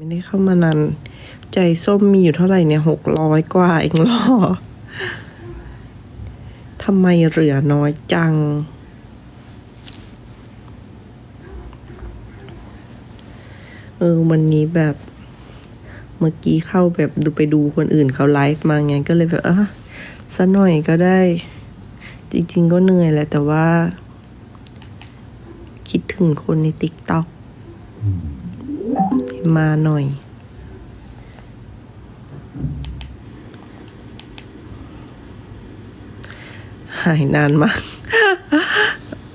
ไม่ได้เข้ามานานใจส้มมีอยู่เท่าไหร่เนี่ยหกร้อยกว่าเองหรอทำไมเหลือน้อยจัง เออวันนี้แบบเมื่อกี้เข้าแบบดูไปดูคนอื่นเขาไลฟ์มาไงก็เลยแบบเอะสัหน่อยก็ได้ จริงๆก็เหนื่อยแหละแต่ว่า คิดถึงคนในติ๊กต็อก มาหน่อย หายนานมาก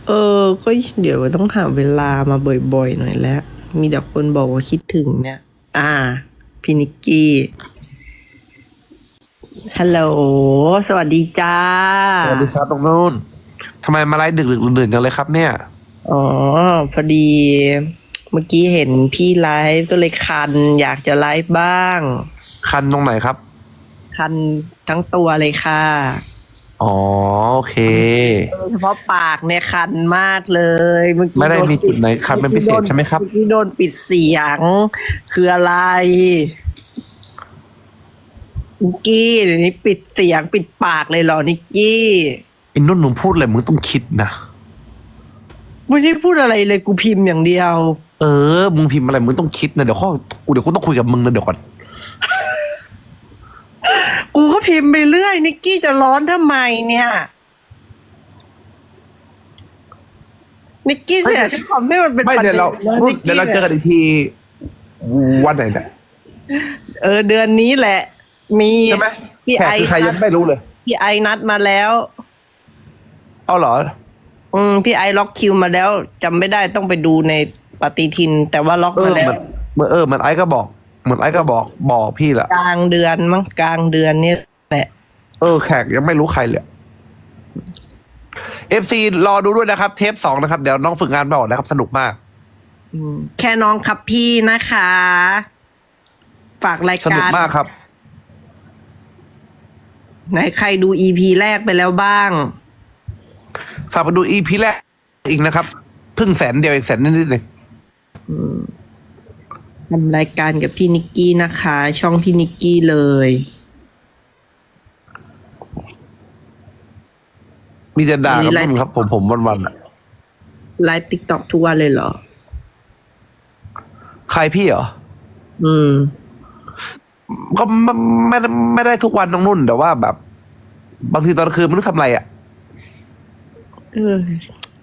เออ ก็เดี๋ยวต้องหาเวลามาบ่อยๆหน่อยแล้ว มีแต่คนบอกว่าคิดถึงเนี่ย อ่าพี่นิกกี้ฮัลโหล สวัสดีจ้า สวัสดีครับตรงนู้นทำไมมาไลฟ์ดึกดึกๆดื่นๆจังเลยครับเนี่ย อ๋อ พอดี เมื่อกี้เห็นพี่ไลฟ์ก็เลยคัน อยากจะไลฟ์บ้าง คันตรงไหนครับ คันทั้งตัวเลยค่ะ อ๋อโอเค โดยเฉพาะปากเนี่ยคันมากเลยเมื่อกี้ไม่ได้โนมีจุดไหนคันเป็นพิเศษใช่ไหมครับเอกี้โดนปิดเสียง คืออะไรนิกกี้เดี๋ยวนี้ปิดเสียงปิดปากเลยเหรอนิกกี้อินนุ่นหนูพูดเลยมึงต้องคิดนะ ไม่ได้พูดอะไรเลยกูพิมพ์อย่างเดียวเออ มึงพิมพ์อะไร มึงต้องคิดนะเดี๋ยวข้อกูเดี๋ยวกูต้องคุยกับมึงนะเดี๋ยวก่อน กูก็พิมพ์ไปเรื่อยนิกกี้จะร้อนทำไมเนี่ย นิกกี้เนี่ยฉันทำให้มันเป็นไม่ประเดี๋เด็ยวนเรานะนิกเดี๋ยวกี้เราเจอกันอีกทีวันไหนเนี่ยเออเดือนนี้แหละ มีใช่ไหมพี่แขกไอคือใครยังไม่รู้เลย พี่ไอนัดมาแล้ว เอาเหรอ อืมพี่ไอล็อกคิวมาแล้วจำไม่ได้ต้องไปดูใน ปฏิทิน แต่ว่าล็อกเอมาอแล้วมันเหมือนเออเหมันไอ้ก็บอกเหมือนไอ้ก็บอกบอกพี่แหละกลางเดือนมั้งกลางเดือนนี่แหละ เออแขกยังไม่รู้ใครเลยเอฟซีรอดูด้วยนะครับ เทปสองนะครับ เดี๋ยวน้องฝึกงานบอกนะครับ สนุกมาก อืมแค่น้องครับพี่นะคะ ฝากรายสนุกการมากครับ ไหนใครดูอีพีแรกไปแล้วบ้าง ฝากไปดูอีพีแรกอีกนะครับเพิ่งแสนเดียวเองแสนนิดๆเอง ทำรายการกับพี่นิกกี้นะคะ ช่องพี่นิกกี้เลย มีแต่ด่ามีกับอะไรนุ่นครับ ผมผมวันๆอะไลฟ์ติ๊กต็อกทุกวันเลยเหรอ ใครพี่เหรอ อืม ก็ไม่ไม่ได้ไม่ได้ทุกวันน้องนุ่น แต่ว่าแบบ บางทีตอนกลางคืนไม่รู้ทำอะไรอะเออ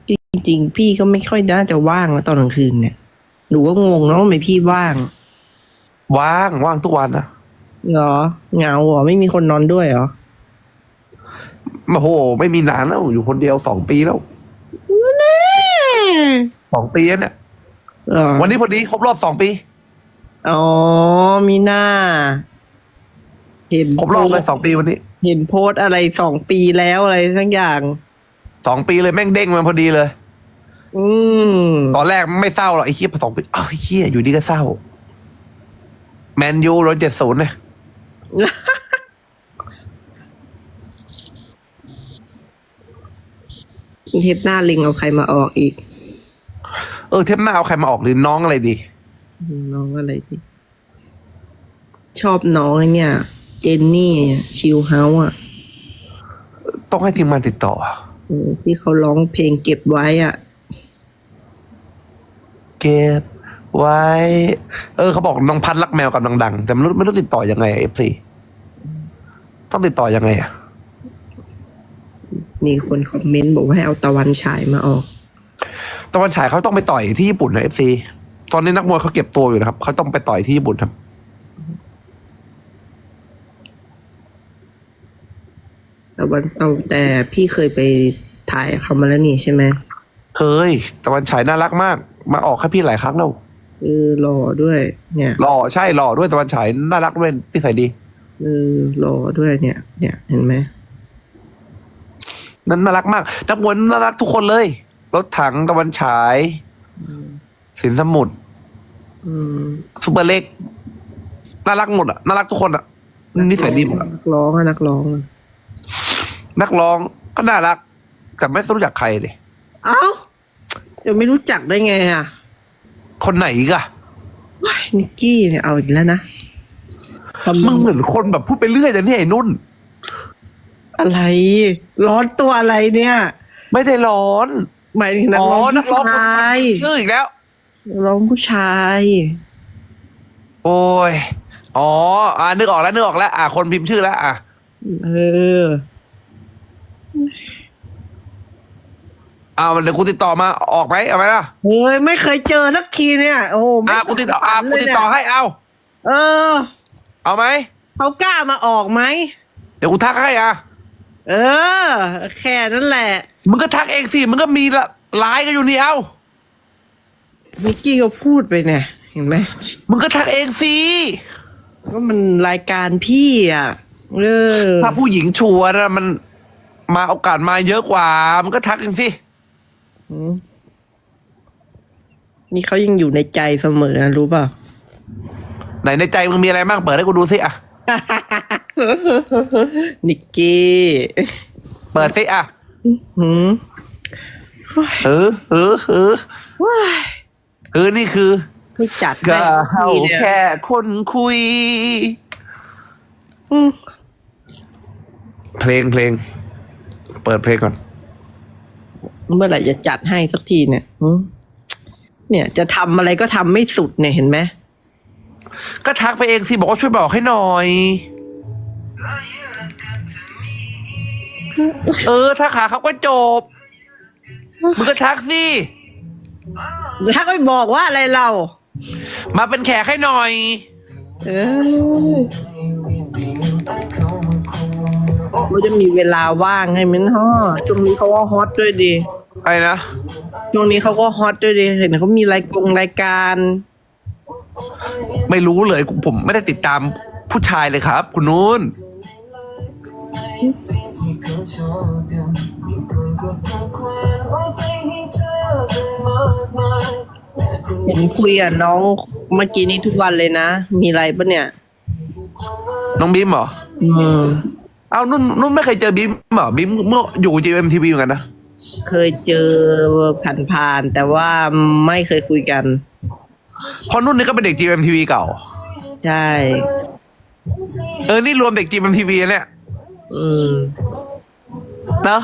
จริงๆ พี่ก็ไม่ค่อยน่าจะว่างนะตอนกลางคืนเนี่ย หนูก็งงนะว่าทำไมพี่ว่างว่างว่างทุกวันนะเหรอเหงาเหรอไม่มีคนนอนด้วยเหรอโอ้โห ไม่มีนานแล้วอยู่คนเดียวสองปีแล้วสองปีแล้วเนี่ยเหรอวันนี้พอดีครบรอบสองปีอ๋อมีหน้า เห็นครบรอบเลยโพสต์สองปีวันนี้เห็นโพสต์อะไรสองปีแล้วอะไรทั้งอย่างสองปีเลยแม่งเด้งมาพอดีเลย อืมตอนแรกไม่เศร้าหรอกไอ้เหี้ยพอสองปีอ้าวไอ้เหี้ยอยู่ดีก็เศร้า แมนยูร้อยเจ็ดศูนย์เนี่ยเทปหน้าลิงเอาใครมาออกอีก เออเทปหน้าเอาใครมาออกหรือน้องอะไรดี น้องอะไรดิชอบน้องไอ้เนี่ย เจนนี่ชิวเฮาส์อะ ต้องให้ทีมงานติดต่อเออที่เขาร้องเพลงเก็บไว้อะ เก็บไว้ เออเขาบอกน้องพัดรักแมวกำลังดัง แต่ไม่รู้ไม่รู้ติดต่อยังไงเอฟซีต้องติดต่อยังไงอะ มีคนคอมเมนต์บอกว่าให้เอาตะวันฉายมาออก ตะวันฉายเขาต้องไปต่อยที่ญี่ปุ่นนะเอฟซีตอนนี้นักมวยเขาเก็บตัวอยู่นะครับเขาต้องไปต่อยที่ญี่ปุ่นครับ ตะวันเอาแต่พี่เคยไปถ่ายเขามาแล้วนี่ใช่ไหมเคย ตะวันฉายน่ารักมาก มาออกให้พี่หลายครั้งแล้วเออหล่อด้วย เนี่ยหล่อใช่หล่อด้วยตะวันฉายน่ารักด้วยนิสัยดีเออหล่อด้วยเนี่ย เนี่ยเห็นไหมนั้นน่ารักมากนักมวยน่ารักทุกคนเลย รถถังตะวันฉาย สินสมุทรอืมซูเปอร์เล็กน่ารักหมดอะน่ารักทุกคนอะนิสัยดีหมดอะนักร้องอะนักร้องอะนักร้องก็น่ารักแต่ไม่รู้จักใครเลยเอ้า จะไม่รู้จักได้ไงอะคนไหนอีกอะนิกกี้เนี่ยเอาอีกแล้วนะทำมึงเหมือนคนแบบพูดไปเรื่อยแต่เนี่ยไอ้นุ่น อะไร ร้อนตัวอะไรเนี่ย ไม่ได้ร้อน หมายถึงนักอ๋อร้องนักร้ผู้องคนชายชื่ออีกแล้วนักร้องผู้ชาย โอ้ย อ๋อ อ่านึกออกแล้วนึกออกแล้ว อ่าคนพิมพ์ชื่อแล้ว อะ เออ อ่าเดี๋ยวกูติดต่อมาออกไหมเอาไหมล่ะเฮ้ยไม่เคยเจอสักทีเนี่ย โอ้ไม่อ่ากูติดต่ออ่าฝันกูเลยติดเนี่ยต่อให้เอาเออเอาไหมเขากล้ามาออกไหมเดี๋ยวกูทักให้อะเออ แค่นั้นแหละ มึงก็ทักเองสิมึงก็มีละไลน์กันอยู่นี่เอานิกกี้ก็พูดไปเนี่ยเห็นไหมมึงก็ทักเองสิก็มันรายการพี่อะเออถ้าผู้หญิงชัวร์นะมันมาโอกาสมาเยอะกว่ามึงก็ทักเองสิอืม นี่เขายังอยู่ในใจเสมอนะรู้เปล่าไหนในใจมึงมีอะไรบ้างเปิดให้กูดูสิอะ นิกกี้เปิดสิอะหืมเออเออเออว้ายเออนี่คือไม่จัดก็ให้เฮาพี่เนี่ยแค่คนคุย อืมเพลงเพลง เปิดเพลงก่อน เมื่อไหร่จะจัดให้สักทีเนี่ยหืมเนี่ย จะทำอะไรก็ทำไม่สุดเนี่ยเห็นไหมก็ทักไปเองสิบอกว่าช่วยบอกให้หน่อย เออถ้าขาเขาก็จบมึงก็ทักสิถ้าไม่บอกว่าอะไรเรา มาเป็นแขกให้หน่อย เออเราจะมีเวลาว่างให้มั้ยฮะช่วงนี้เขาก็ฮอตด้วยดีอะ ไรนะช่วงนี้เขาก็ฮอตด้วยดีเห็นเขามีรายกงรายการ ไม่รู้เลยผมไม่ได้ติดตามผู้ชายเลยครับ คุณนุ่นเห็นคุยกับน้องเมื่อกี้นี้ทุกวันเลยนะ มีอะไรปะเนี่ย น้องบิมเหรอ อืม เอานุ่นนุ่นไม่เคยเจอบิมเหรอบิมเมื่ออยู่ GMTV เหมือนกันนะ เคยเจอผ่านๆแต่ว่าไม่เคยคุยกัน เพราะนุ่นนี่ก็เป็นเด็ก GMTV เก่า ใช่ เออ นี่รวมเด็ก GMTV เนี่ย อืม เนอะ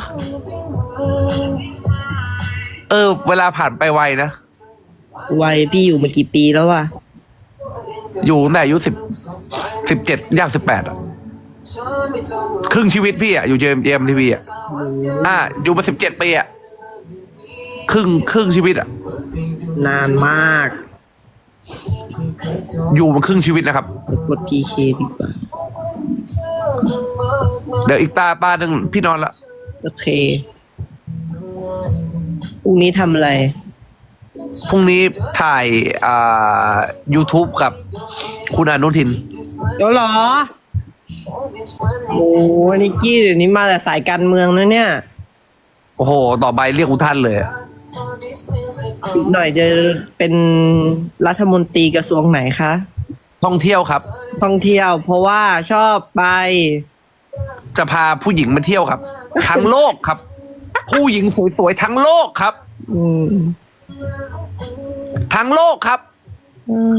เออ เวลาผ่านไปไวนะ วัยพี่อยู่มากี่ปีแล้ววะ อยู่ตั้งแต่อายุสิบสิบเจ็ดย่างสิบแปดอะ ครึ่งชีวิตพี่อะอยู่เจมเจมทีวีอะอ่าอยู่มาสิบเจ็ดปีอะครึ่งครึ่งชีวิตอะนานมาก อยู่มาครึ่งชีวิตนะครับไปกดพีเคดีกว่า เดี๋ยวอีกตาตาหนึ่งพี่นอนละโอเคพรุ่งนี้ทำอะไร พรุ่งนี้ถ่ายอ่า YouTube กับคุณอนุทิน เดี๋ยวเหรอ โอ้นิกกี้เดี๋ยวนี้มาแต่สายการเมืองนะเนี่ย โอ้โห ต่อไปเรียกคุณท่านเลยอะอีกหน่อยจะเป็นรัฐมนตรีกระทรวงไหนคะ ท่องเที่ยวครับ ท่องเที่ยว เพราะว่าชอบไป จะพาผู้หญิงมาเที่ยวครับ ทั้งโลกครับ ผู้หญิงสวยๆทั้งโลกครับ อืมทั้งโลกครับ อืม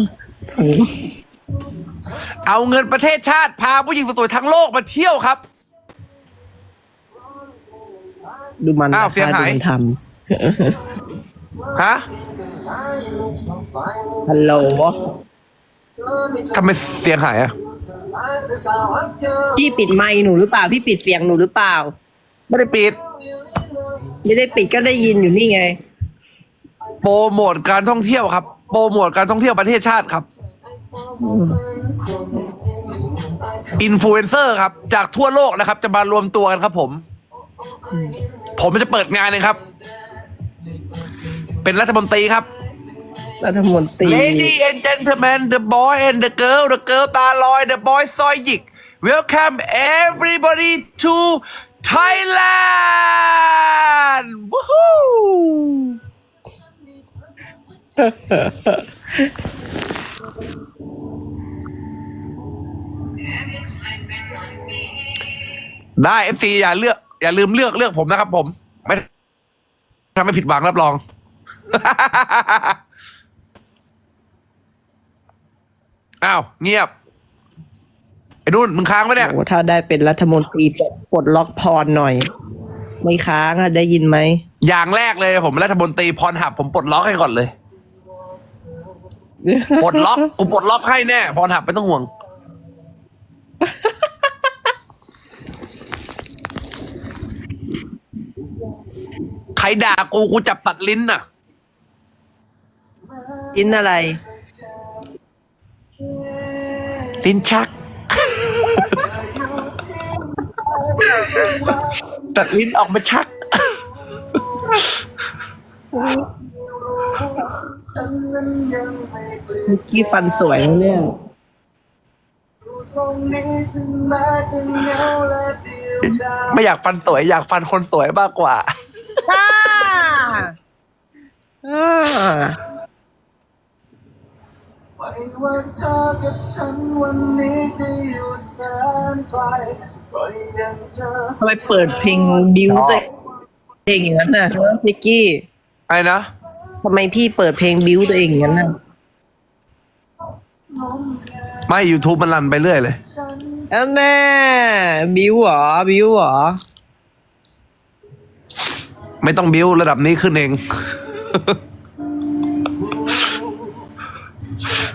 เอาเงินประเทศชาติพาผู้หญิงสวยๆทั้งโลกมาเที่ยวครับ ดูมันอ้าวนะคะเสียหาย ดูมันทฮะำฮัลโหลทำไมเสียงหายอะ พี่ปิดไมค์หนูหรือเปล่า พี่ปิดเสียงหนูหรือเปล่า ไม่ได้ปิด ไม่ได้ปิดก็ได้ยินอยู่นี่ไง โปรโมทการท่องเที่ยวครับ โปรโมทการท่องเที่ยวประเทศชาติครับ อินฟลูเอนเซอร์ครับ จากทั่วโลกนะครับ จะมารวมตัวกันครับผม ผมจะเปิดงานเลยครับ เป็นรัฐมนตรีครับ รัฐมนตรี Lady and gentlemen the boy and the girl the girl ตาลอย the boy ซอยหยิก welcome everybody to Thailand Woohoo ได้ FC อย่าเลือก อย่าลืมเลือกเลือกผมนะครับผม ไม่ทำให้ผิดหวังรับรอง อ้าวเงียบ ไอ้นุ่นมึงค้างปะเนี่ย โอ้ถ้าได้เป็นรัฐมนตรีปลดล็อกพรหน่อย ไม่ค้างอะได้ยินไหม อย่างแรกเลยผมรัฐมนตรีพรหับผมปลดล็อกให้ก่อนเลย ปลดล็อกกูปลดล็อกให้แน่ พรหับไม่ต้องห่วง รด่ากูกูจับตัดลิ้นน่ะ กินอะไร ลิ้นชัก ตัดลิ้นออกมาชักเมื่อกี้ฟันสวยนะเนี่ย ไม่อยากฟันสวย อยากฟันคนสวยมากกว่าอ่า อ่าไว้ว่าเธอกับฉันวันนี้จะอยู่แสนไกลปล่อยยังเธอทำไมเปิดเพลงบิวตัวเองอย่างนั้นน่ะนิกกี้ไอ้นะทำไมพี่เปิดเพลงบิวตัวเองอย่างนั้นน่ะไม่ YouTube มันรันไปเรื่อยเลยฉันอันแน่บิวเหรอบิวเหรอ ไม่ต้องบิ้วระดับนี้ขึ้นเอง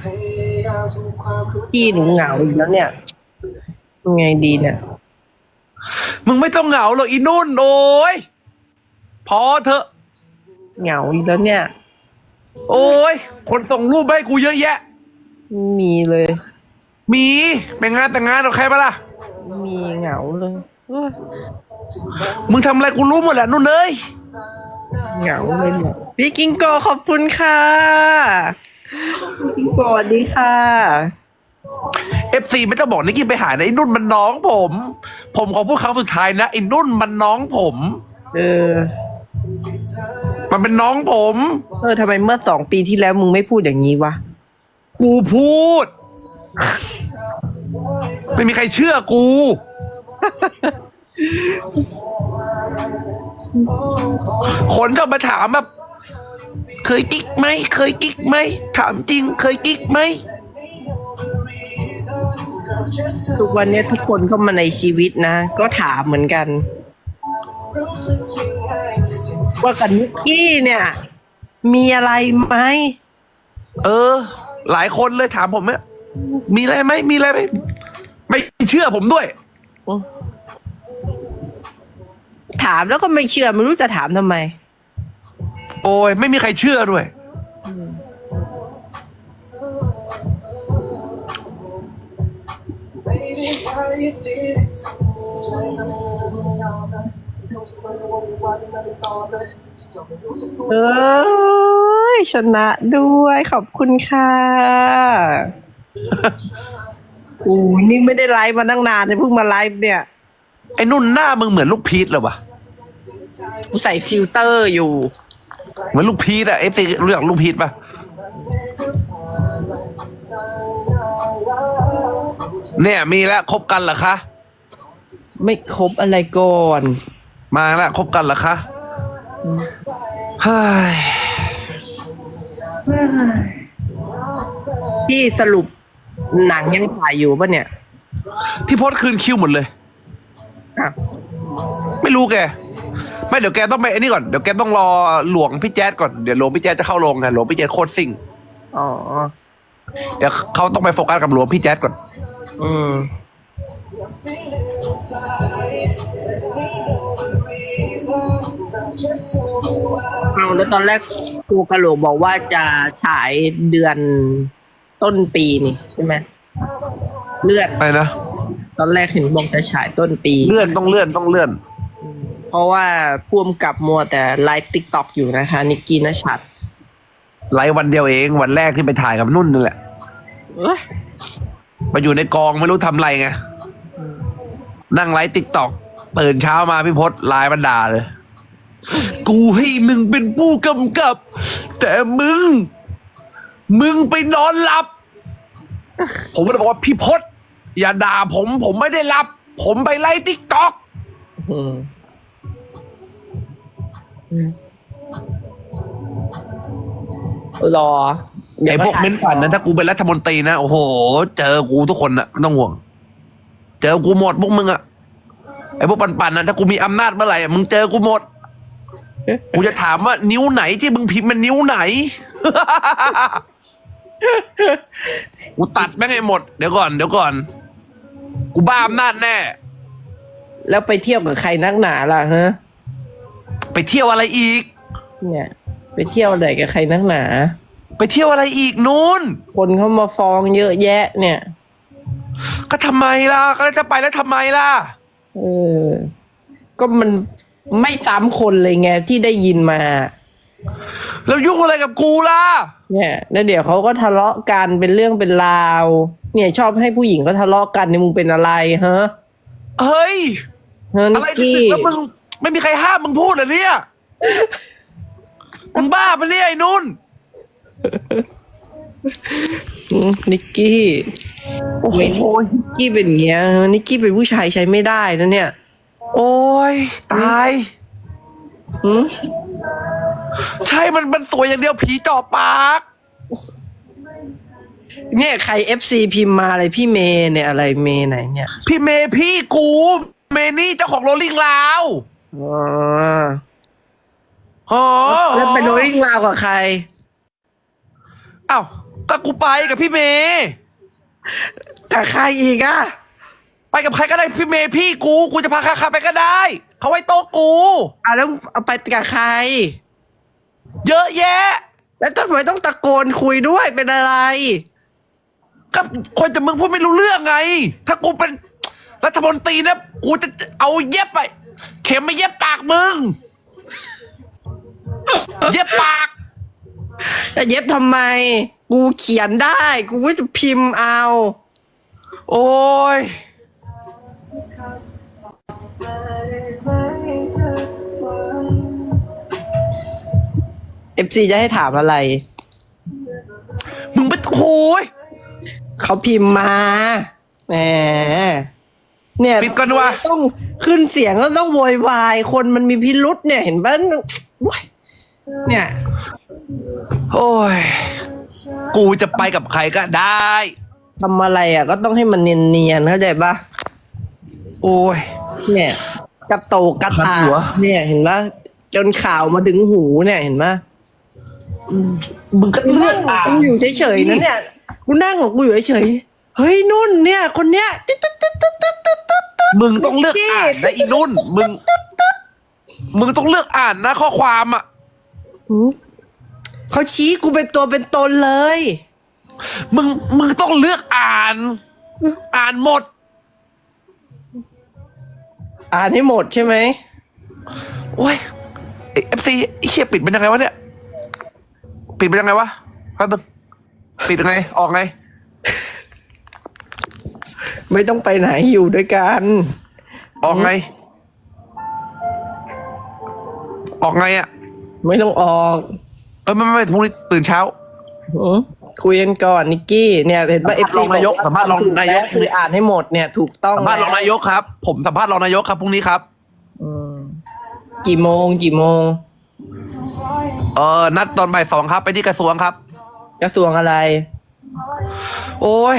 พยายามทำความรู้พี่หนูเหงาอีกแล้วเนี่ยยังไงดีเนี่ย มึงไม่ต้องเหงาหรอกอีนุ่นโอ้ยพอเถอะ เหงาอีกแล้วเนี่ย โอ้ยคนส่งรูปมาให้กูเยอะแยะ ไม่มีเลย มีไปงานแต่งงานกับใครปะล่ะ ไม่มีเหงาเลยเอ้ยมึงทำอะไรกูรู้หมดแหละนุ่นเอ้ย เหงาเลยเนี่ยพี่กิงโกขอบคุณค่ะพี่กิงโกสวัสดีค่ะ เอฟซีไม่ต้องบอกนิกกี้ไปหานะไอ้นุ่นมันน้องผม ผมขอพูดครั้งสุดท้ายนะไอ้นุ่นมันน้องผม เออ มันเป็นน้องผม เออทำไมเมื่อสองปีที่แล้วมึงไม่พูดอย่างนี้วะ กูพูด ไม่มีใครเชื่อกู คนก็มาถามแบบ เคยกิ๊กไหมเคยกิ๊กไหมถามจริง เคยกิ๊กไหมทุกวันเนี้ยทุกคนเข้ามาในชีวิตนะ ก็ถามเหมือนกันรู้สึกยังไงที่ว่ากับนิกกี้เนี่ย มีอะไรไหมเออ หลายคนเลยถามผมเนี่ยมีอะไรไหมมีอะไรไหมไม่เชื่อผมด้วย ถามแล้วก็ไม่เชื่อไม่รู้จะถามทำไม โอ้ยไม่มีใครเชื่อด้วยไม่ได้ไปยึดติดใจทำไมไม่ยอมนะที่เขาจะมาวันวันนั้นต่อเลยฉันก็ไม่รู้จะพูดเอ้ยชนะด้วยขอบคุณค่ะโอ้ยนี่ไม่ได้ไลฟ์มาตั้งนานเลยเพิ่งมาไลฟ์เนี่ย ไอ้นุ่นหน้ามึงเหมือนลูกพีชเลยวะกูใส่ฟิลเตอร์อยู่ เหมือนลูกพีชอะเอฟซีรู้จักลูกพีชปะเนี่ยมีแล้วคบกันเหรอคะไม่ครบอะไรก่อน มาแล้วคบกันเหรอคะเฮ้ยที่สรุปหนังยังถ่ายอยู่ปะเนี่ย พี่พศคืนคิวหมดเลย อะ ไม่รู้แก ไม่เดี๋ยวแกต้องไปไอ้นี่ก่อนเดี๋ยวแกต้องรอหลวงพี่แจ๊ดก่อนเดี๋ยวหลวงพี่แจ๊ดจะเข้าโรงไงหลวงพี่แจ๊ดโคตรซิ่งอ๋อ เดี๋ยวเขาต้องไปโฟกัสกับหลวงพี่แจ๊ดก่อนอืม เอาแล้วตอนแรกครูกะโหลกบอกว่าจะฉายเดือนต้นปีนี่ใช่ไหมเลื่อน ไปนะต อนแรกเห็นบอกจะฉายต้นปี เลื่อนต้องเลื่อนต้องเลื่อน เพราะว่าพ่วมกับมัวแต่ไลฟ์ติ๊กต็อกอยู่นะคะ นิกกี้นชัดไลฟ์วันเดียวเองวันแรกที่ไปถ่ายกับนุ่นนั่นแหละเอ้ยมาอยู่ในกองไม่รู้ทำอะไรไงนั่งไลฟ์ติ๊กตอกตื่นเช้ามาพี่พศไลน์บันดาเลย กูให้มึงเป็นผู้กำกับ แต่มึง มึงไปนอนหลับ ผมก็เลยบอกว่าพี่พศ อย่าด่าผมผมไม่ได้หลับ ผมไปไลฟ์ติ๊กตอกอืมรอไอ้พวกเม้นปั่นนั้นถ้ากูเป็นรัฐมนตรีนะโอ้โห เจอกูทุกคนนะไม่ต้องห่วง เจอกูหมดพวกมึงอะไอ้พวกปั่นๆนะถ้ากูมีอำนาจเมื่อไหร่อะมึงเจอกูหมด กูจะถามว่านิ้วไหนที่มึงพิมพ์มันนิ้วไหน กูตัดแม่งให้หมด เดี๋ยวก่อนเดี๋ยวก่อน กูบ้าอำนาจแน่ แล้วไปเที่ยวกับใครนักหนาล่ะฮะ ไปเที่ยวอะไรอีก เนี่ย ไปเที่ยวไหนกับใครนักหนา ไปเที่ยวอะไรอีกนู้นคนเขามาฟ้องเยอะแยะ เนี่ย ก็ทำไมล่ะ ก็จะไปแล้วทำไมล่ะ เออ ก็มันไม่ซ้ำคนเลยไงที่ได้ยินมา แล้วยุ่งอะไรกับกูล่ะ เนี่ย แล้วเดี๋ยวเขาก็ทะเลาะกันเป็นเรื่องเป็นราว เนี่ยชอบให้ผู้หญิงก็ทะเลาะกันเนี่ยมึงเป็นอะไรฮะเฮ้ย เฮ้ยนิอะกไรกี้แล้วมึงไม่มีใครห้ามมึงพูดเหรอเนี่ย มึงบ้าปะเนี่ยไอ้นุ่น อืมนิกกี้โอ้โหนิกกี้เป็นอย่างเงี้ยนิกกี้เป็นผู้ชายใช้ไม่ได้นะเนี่ยโอ้ยตายหืมใช่มันมันสวยอย่างเดียวผีจ่อปาก เนี่ยใครเอฟซีพิมพ์มาอะไรพี่เมย์เนี่ยอะไรเมย์ไหนเนี่ยพี่เมย์พี่กู เมนี่เจ้าของโรลลิงลาวอ๋ออ๋อแล้วไปโรลลิ่งราวกับใครอ้าวก็กูไปกับพี่เมย์กับใครอีกอะไปกับใครก็ได้พี่เมย์พี่กู กูจะพาใครไปก็ได้ เขาไว้โต๊ะกูอะแล้วเอาไปกับใคร เยอะแยะ แล้วทำไมต้องตะโกนคุยด้วยเป็นอะไร ก็คนจะมึงพูดไม่รู้เรื่องไง ถ้ากูเป็นรัฐมนตรีนะกูจะเอาเย็บไป เข็มมาเย็บปากมึง เย็บปาก แต่เย็บทำไม กูเขียนได้ กูก็จะพิมพ์เอา โอ้ยเอฟซีจะให้ถามอะไร มึงไปโอ้ย เขาพิมพ์มาแหมเนี่ยปิดก่อนดีกว่า ต้องขึ้นเสียงแล้วต้องโวยวาย คนมันมีพิรุษเนี่ยเห็นปะโว้ยเนี่ย โอ้ย กูจะไปกับใครก็ได้ ทำอะไรอะ ก็ต้องให้มันเนียนๆเข้าใจปะโอ้ย เนี่ย กระโตกกระตาขัดหัว เนี่ยเห็นปะจนข่าวมาถึงหูเนี่ยเห็นปะมึงก็เลือกอ่านกูอยู่เฉยๆนะเนี่ย กูนั่งของกูอยู่เฉยๆเฮ้ยนุ่นเนี่ย คนเนี้ยตึ๊ดตึ๊ดตึ๊ดตึ๊ดตึ๊ดตึ๊ดตึ๊ด มึงต้องเลือกอ่านนะอีนุ่น มึง มึงต้องเลือกอ่านนะข้อความอะ หืมเขาชี้กูเป็นตัวเป็นตนเลย มึง มึงต้องเลือกอ่าน อ่านหมด อ่านให้หมดใช่ไหมโอ้ยเอฟซีไอ้เฮียปิดเป็นยังไงวะเนี่ย ปิดเป็นยังไงวะแป๊บนึง ปิดยังไง ออกไง ไม่ต้องไปไหนอยู่ด้วยกัน ออกไง ออกไงอะ ไม่ต้องออกเออไม่ไม่ไม่พรุ่งนี้ตื่นเช้า หืมคุยกันก่อนนิกกี้เนี่ยเห็นป่ะเอสัฟมภาษณ์รองนายกสัมภาษณ์รองนายก คืออ่านให้หมดเนี่ยถูกต้องสัมภาษณ์รองนายกครับ ผมสัมภาษณ์รองนายกครับพรุ่งนี้ครับ อืมกี่โมงกี่โมง เออนัดตอนบ่ายสองครับ ไปที่กระทรวงครับ กระทรวงอะไร โอ้ย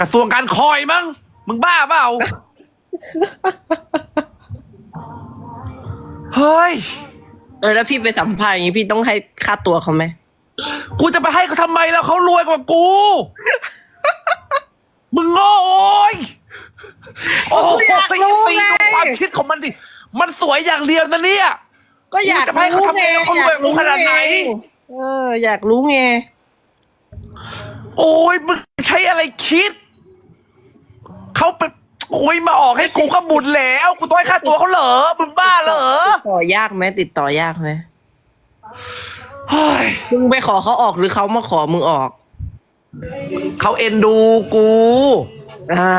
กระทรวงการคอยมั้งมึงบ้าเปล่า เฮ้ย เออแล้วพี่ไปสัมภาษณ์อย่างนี้พี่ต้องให้ค่าตัวเขาไหมกูจะไปให้เขาทำไมแล้วเขารวยกว่ากู มึงโง่โอยโอ้โหอยากรู้ตีไง ดูความคิดของมันดิ มันสวยอย่างเดียวนะเนี่ย ก็อยากจะให้เขาทำไงแล้วเขารวยกว่ากูขนาดไหน เออ อยากรู้ไง โอ้ยมึงใช้อะไรคิด เขาเป็นโอ้ยมาออกให้กูก็บุญแล้ว กูต้องให้ค่าตัวเขาเหรอมึงบ้าเหรอต่อยากไหมติดต่อยากไหมเฮ้ยมึงไปขอเขาออกหรือเขามาขอมึงออก เขาเอ็นดูกู อ่า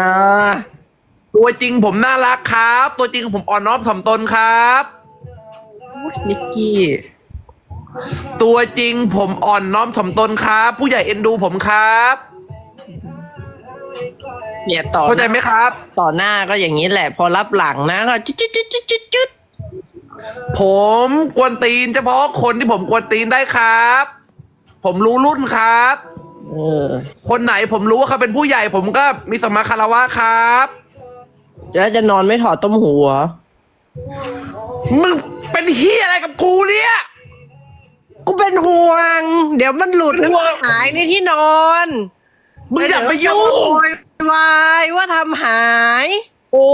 ตัวจริงผมน่ารักครับ ตัวจริงผมอ่อนน้อมถ่อมตนครับ นิกกี้ ตัวจริงผมอ่อนน้อมถ่อมตนครับ ผู้ใหญ่เอ็นดูผมครับเนี่ยต่อเข้าใจไหมครับ ต่อหน้าก็อย่างนี้แหละ พอรับหลังนะก็จุดจุดจุดจุดจุดจุดผมกวนตีนเฉพาะคนที่ผมกวนตีนได้ครับ ผมรู้รุ่นครับเออคนไหนผมรู้ว่าเขาเป็นผู้ใหญ่ ผมก็มีสมมาคารวะครับแล้วจะนอนไม่ถอดต้มหูเหรอมึงเป็นเฮียอะไรกับกูเนี่ย กูเป็นห่วง เดี๋ยวมันหลุดเป็นห่วงหายในที่นอนมึงอย่าไปยุ่ง โวยวายว่าทำหาย โอ้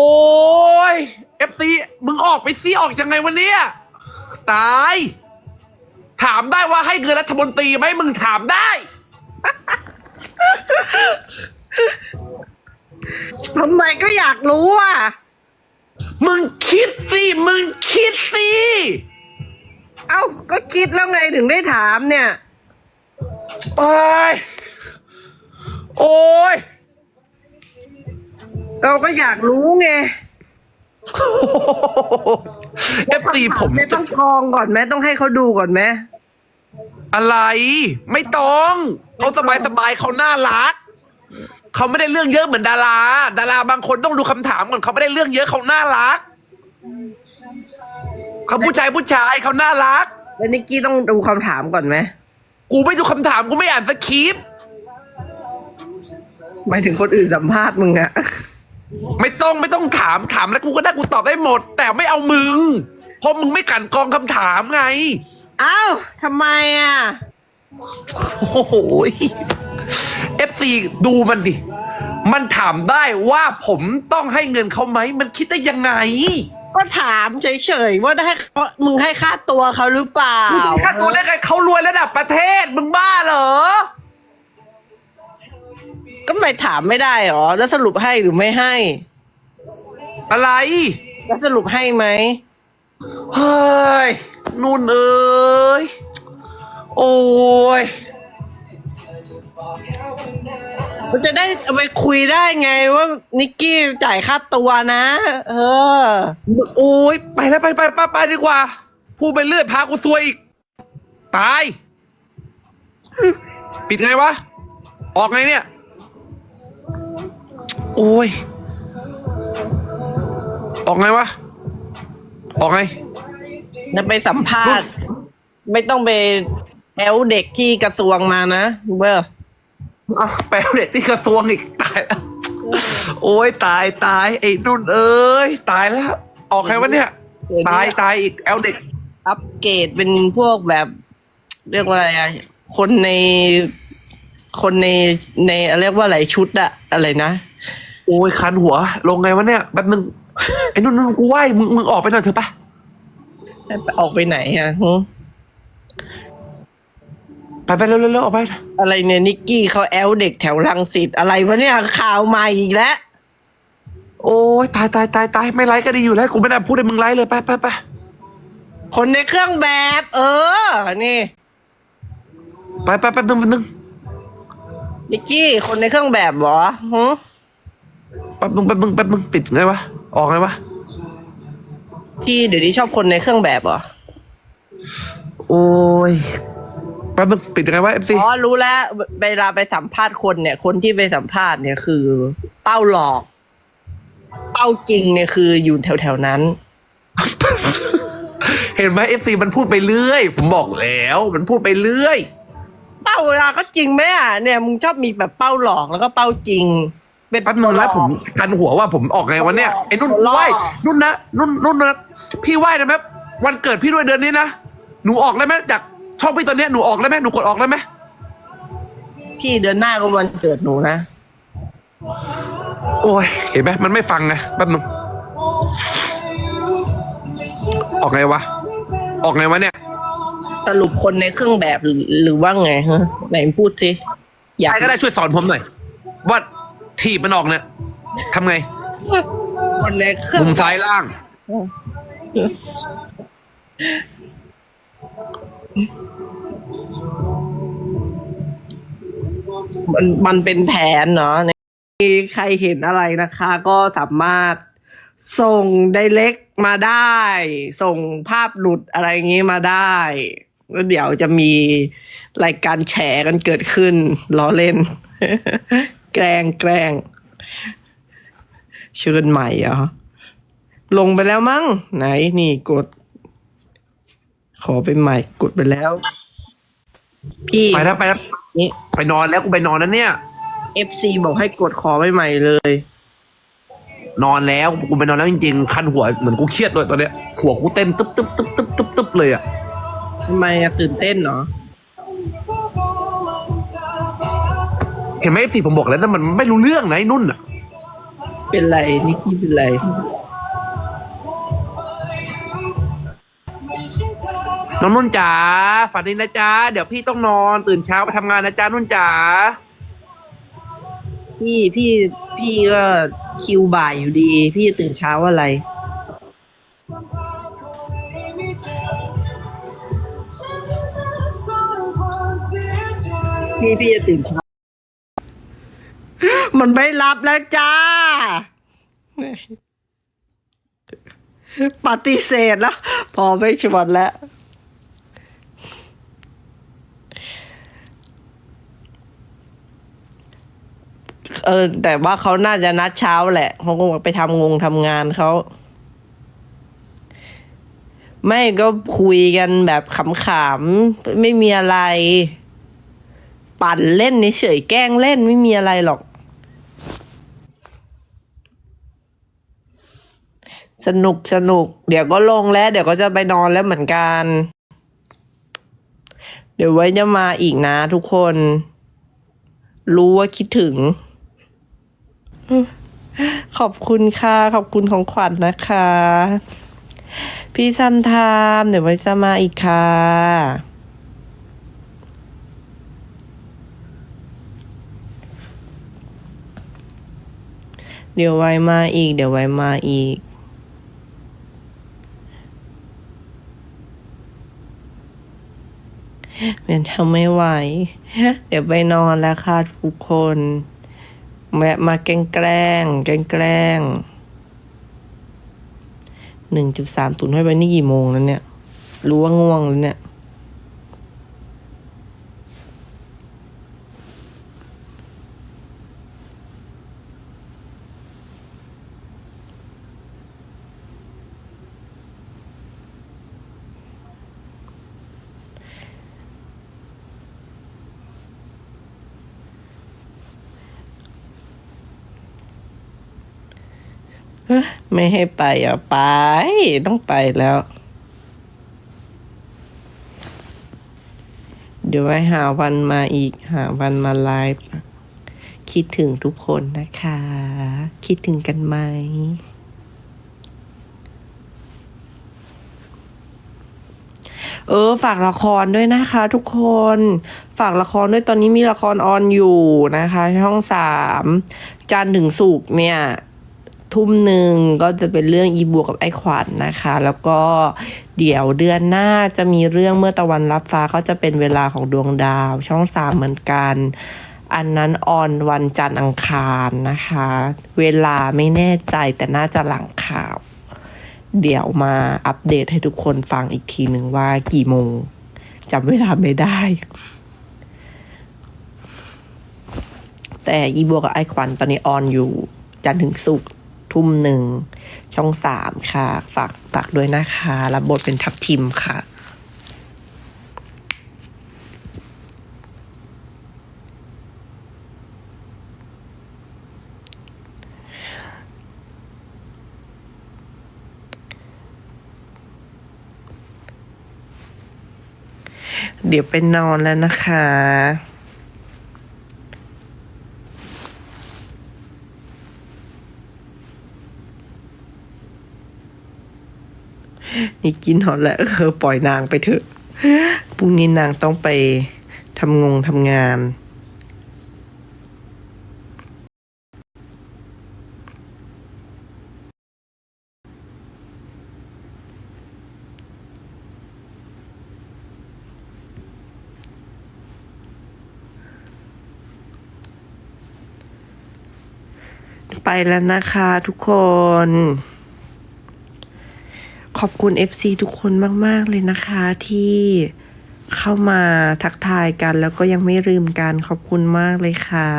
ยเอฟซีมึงออกไปซีออกยังไงวันเนี้ยตาย ถามได้ว่าให้เงินรัฐมนตรีไหมมึงถามได้ ทำไมก็อยากรู้อะ มึงคิดสิ มึงคิดสิ เอ้า ก็คิดแล้วไงถึงได้ถามเนี่ย โอ้ย โอ้ย เราก็อยากรู้ไงเอฟซีผมไม่ต้องกรองก่อนไหมต้องให้เขาดูก่อนไหมอะไร ไม่ต้องเขาสบายสบายๆเขาน่ารักเขาไม่ได้เรื่องเยอะเหมือนดารา ดาราบางคนต้องดูคำถามก่อนเขาไม่ได้เรื่องเยอะเขาน่ารัก เขาผู้ชายผู้ชายเขาน่ารัก แล้วนิกกี้ต้องดูคำถามก่อนไหมกูไม่ดูคำถามกูไม่อ่านสคริปต์หมายถึงคนอื่นสัมภาษณ์มึงอะ ไม่ต้องไม่ต้องถามถามแล้วกูก็ได้กูตอบได้หมด แต่ไม่เอามึงเพราะมึงไม่กลันกรองคำถามไงเอ้าทำไมอะโอ้โหเอฟซีดูมันดิ มันถามได้ว่าผมต้องให้เงินเขาไหม มันคิดได้ยังไง ก็ถามเฉยๆว่าได้ให้เขามึงให้ค่าตัวเขาหรือเปล่า ค่าตัวได้ไงเขารวยระดับประเทศมึงบ้าเหรอ ก็ไม่ถามไม่ได้หรอ แล้วสรุปให้หรือไม่ให้ อะไร แล้วสรุปให้ไหมเฮ้ยนุ่นเอ้ย โอ้ย มันจะได้เอาไปคุยได้ไงว่านิกกี้จ่ายค่าตัวนะ เออ โอ้ยไปแล้วไปไปไปไปดีกว่า พูดไปเรื่อยพากูซวยอีก ตาย ปิดไงวะ ออกไงเนี่ย โอ้ย ออกไงวะ ออกไง จะไปสัมภาษณ์ ไม่ต้องไปแอลเด็กที่กระทรวงมานะเบอร์ เอาแปลเด็กที่กระทรวงอีกตายแล้วโอ้ยตายตายไอ้นุ่นเอ้ยตายแล้ว ออกไงวะเนี่ยตายตายอีกแอลเด็กอัปเกรดเป็นพวกแบบ เรียกว่าอะไรอะคนในคนในในเรียกว่าอะไรชุดอะอะไรนะโอ้ยคันหัว ลงไงวะเนี่ยแป๊บนึงไอ้นุ่นนุ่นกูไหวมึงมึงออกไปหน่อยเถอะปะออกไปไหนอะหึ ไปไปเร็วเร็วเร็วออกไปอะไรเนี่ยนิกกี้เขาแอลเด็กแถวรังสิตอะไรวะเนี่ยข่าวใหม่อีกแล้วโอ้ยตายตายตายตายไม่ไลค์ก็ดีอยู่แล้วกูไม่ได้พูดให้มึงไลค์เลยไปไปไปคนในเครื่องแบบ เออ นี่ ไปไปแป๊บนึงแป๊บนึงนิกกี้คนในเครื่องแบบเหรอหึแป๊บนึงแป๊บนึงแป๊บนึงปิดไงวะออกไงวะพี่เดี๋ยวนี้ชอบคนในเครื่องแบบเหรอโอ้ยแป๊บนึงปิดไงวะเอฟซีอ๋อรู้แล้วเวลาไปสัมภาษณ์คนเนี่ย คนที่ไปสัมภาษณ์เนี่ยคือ เป้าหลอก เป้าจริงเนี่ยคืออยู่แถวแถวๆนั้น เห็นไหมเอฟซีมันพูดไปเรื่อย ผมบอกแล้ว มันพูดไปเรื่อย เป้าเวลาก็จริงไหมอะเนี่ยมึงชอบมีแบบเป้าหลอกแล้วก็เป้าจริง เป็นแป๊บนึงแล้วผมกันหัวว่าผมออกไงวันเนี้ยไอ้นุ่นล่อไหวนุ่นนะนุ่นนุ่นนะพี่ไหวได้ไหมวันเกิดพี่ด้วยเดือนนี้นะหนูออกได้ไหมจาก ช่องพี่ตอนเนี้ยหนูออกได้ไหมหนูกดออกได้ไหมพี่เดือนหน้าก็วันเกิดหนูนะ โอ้ยเห็นไหมมันไม่ฟังไงแป๊บนึงออกไงวะ ออกไงวะเนี่ยสรุปคนในเครื่องแบบหรือหรือว่าไงฮะไหนพูดสิอยากใครก็ได้ช่วยสอนผมหน่อยว่าถีบมันออกเนี่ยทำไงคนในเครื่องมุมซ้ายล่าง มันมันเป็นแผนเนาะมีใครเห็นอะไรนะคะ ก็สามารถส่งไดเ c กมาได้ ส่งภาพหลุดอะไรอย่างนี้มาได้แล้วเดี๋ยวจะมีรายการแฉกันเกิดขึ้นล้อเล่น แกล้งแกล้งเชิญใหม่เหรอลงไปแล้วมั้งไหนนี่กด ขอไปใหม่กดไปแล้ว พี่ ไปแล้วไปแล้วนี่ ไปนอนแล้วกูไปนอนแล้วเนี่ย FC บอกให้กดขอใหม่ๆเลย นอนแล้วกูไปนอนแล้วจริงๆคันหัวเหมือนกูเครียดด้วยตอนเนี้ยหัวกูเต้นตึ๊บตึ๊บตึ๊บตึ๊บตึ๊บตึ๊บเลยอะทำไมอะตื่นเต้นเนาะเห็นไหมสิผมบอกแล้วแต่มันไม่รู้เรื่องนะไอ้นุ่นอะเป็นไรนิกกี้เป็นไร น้องนุ่นจ๋าฝันดีนะจ๊ะเดี๋ยวพี่ต้องนอนตื่นเช้าไปทำงานนะจ๊ะนุ่นจ๋าพี่พี่พี่ก็คิวบ่ายอยู่ดี พี่จะตื่นเช้าอะไร พี่พี่จะตื่นเช้ามันไม่รับแล้วจ้า ปฏิเสธแล้ว พอไม่ชวนแล้ว เออ แต่ว่าเขาน่าจะนัดเช้าแหละเขาคงไปทำงงทำงานเขาไม่ก็คุยกันแบบขำๆไม่มีอะไร ปั่นเล่นเฉยแกล้งเล่นไม่มีอะไรหรอก สนุกสนุก เดี๋ยวก็ลงแล้ว เดี๋ยวก็จะไปนอนแล้วเหมือนกัน เดี๋ยวไว้จะมาอีกนะทุกคน รู้ว่าคิดถึง ขอบคุณค่ะ ขอบคุณของขวัญนะคะ พี่ซัมทามเดี๋ยวไว้จะมาอีกค่ะ เดี๋ยวไว้มาอีก เดี๋ยวไว้มาอีกเป็นทำไม่ไหว เดี๋ยวไปนอนแล้วค่ะทุกคน แวะมาแกล้งแกล้งแกล้งแกล้งหนึ่งจุดสามตุนให้ไปนี่กี่โมงแล้วเนี่ย รู้ว่าง่วงแล้วเนี่ย ไม่ให้ไปอะไป ต้องไปแล้ว เดี๋ยวไว้หาวันมาอีก หาวันมาไลฟ์คิดถึงทุกคนนะคะ คิดถึงกันไหมเออฝากละครด้วยนะคะ ทุกคนฝากละครด้วยตอนนี้มีละครออนอยู่นะคะ ช่องสามจันถึงศุกเนี่ย ทุ่มหนึ่งก็จะเป็นเรื่องอีบวกกับไอ้ขวัญนะคะ แล้วก็เดี๋ยวเดือนหน้าจะมีเรื่องเมื่อตะวันรับฟ้าก็จะเป็นเวลาของดวงดาว ช่องสามเหมือนกัน อันนั้นออนวันจันทร์อังคารนะคะ เวลาไม่แน่ใจแต่น่าจะหลังข่าว เดี๋ยวมาอัปเดตให้ทุกคนฟังอีกทีหนึ่งว่ากี่โมงจำเวลาไม่ได้ แต่อีบัวกับไอควันตอนนี้ออนอยู่จันทร์ถึงศุก ทุ่มหนึ่งช่องสามค่ะ ฝากฝากด้วยนะคะรับบทเป็นทับทิมค่ะเดี๋ยวไปนอนแล้วนะคะ นี่กินหอดแล้วเออปล่อยนางไปเถอะพรุ่งนี้นางต้องไปทำงงทำงานไปแล้วนะคะทุกคน ขอบคุณ FC ทุกคนมาก ๆ เลยนะคะที่เข้ามาทักทายกัน แล้วก็ยังไม่ลืมกันขอบคุณมากเลยค่ะ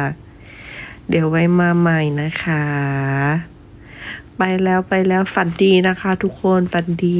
เดี๋ยวไว้มาใหม่นะคะ ไปแล้วไปแล้วฝันดีนะคะ ทุกคนฝันดี